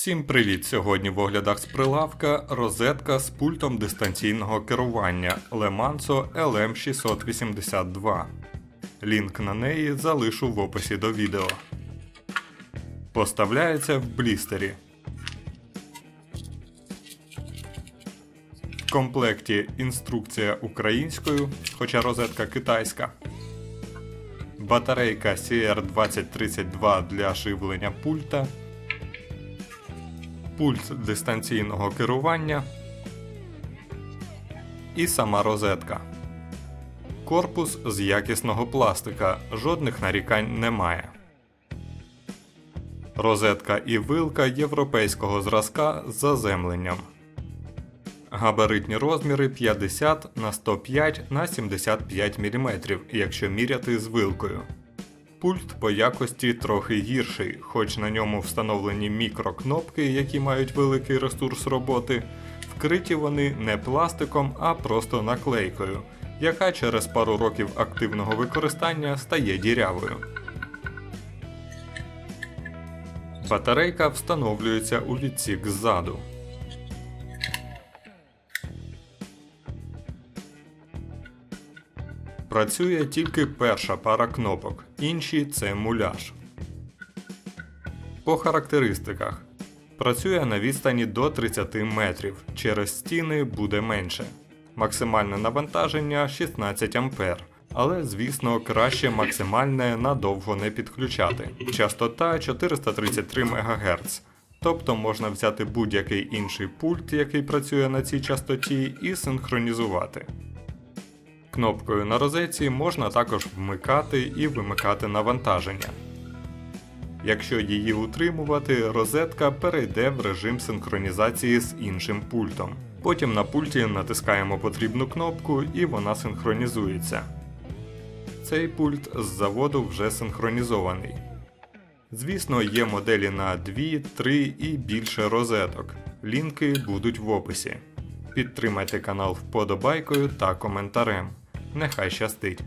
Всім привіт! Сьогодні в оглядах з прилавка розетка з пультом дистанційного керування Lemanso LM682. Лінк на неї залишу в описі до відео. Поставляється в блістері. В комплекті інструкція українською, хоча розетка китайська. Батарейка CR2032 для живлення пульта пульт дистанційного керування і сама розетка. Корпус з якісного пластика, жодних нарікань немає. Розетка і вилка європейського зразка з заземленням. Габаритні розміри 50 на 105 на 75 мм, якщо міряти з вилкою. Пульт по якості трохи гірший, хоч на ньому встановлені мікрокнопки, які мають великий ресурс роботи, вкриті вони не пластиком, а просто наклейкою, яка через пару років активного використання стає дірявою. Батарейка встановлюється у відсік ззаду. Працює тільки перша пара кнопок, інші це муляж. По характеристиках. Працює на відстані до 30 метрів, через стіни буде менше. Максимальне навантаження 16 А, але звісно краще максимальне надовго не підключати. Частота 433 МГц. Тобто можна взяти будь-який інший пульт, який працює на цій частоті, і синхронізувати. Кнопкою на розетці можна також вмикати і вимикати навантаження. Якщо її утримувати, розетка перейде в режим синхронізації з іншим пультом. Потім на пульті натискаємо потрібну кнопку і вона синхронізується. Цей пульт з заводу вже синхронізований. Звісно, є моделі на 2, 3 і більше розеток. Лінки будуть в описі. Підтримайте канал вподобайкою та коментарем. Нехай щастить!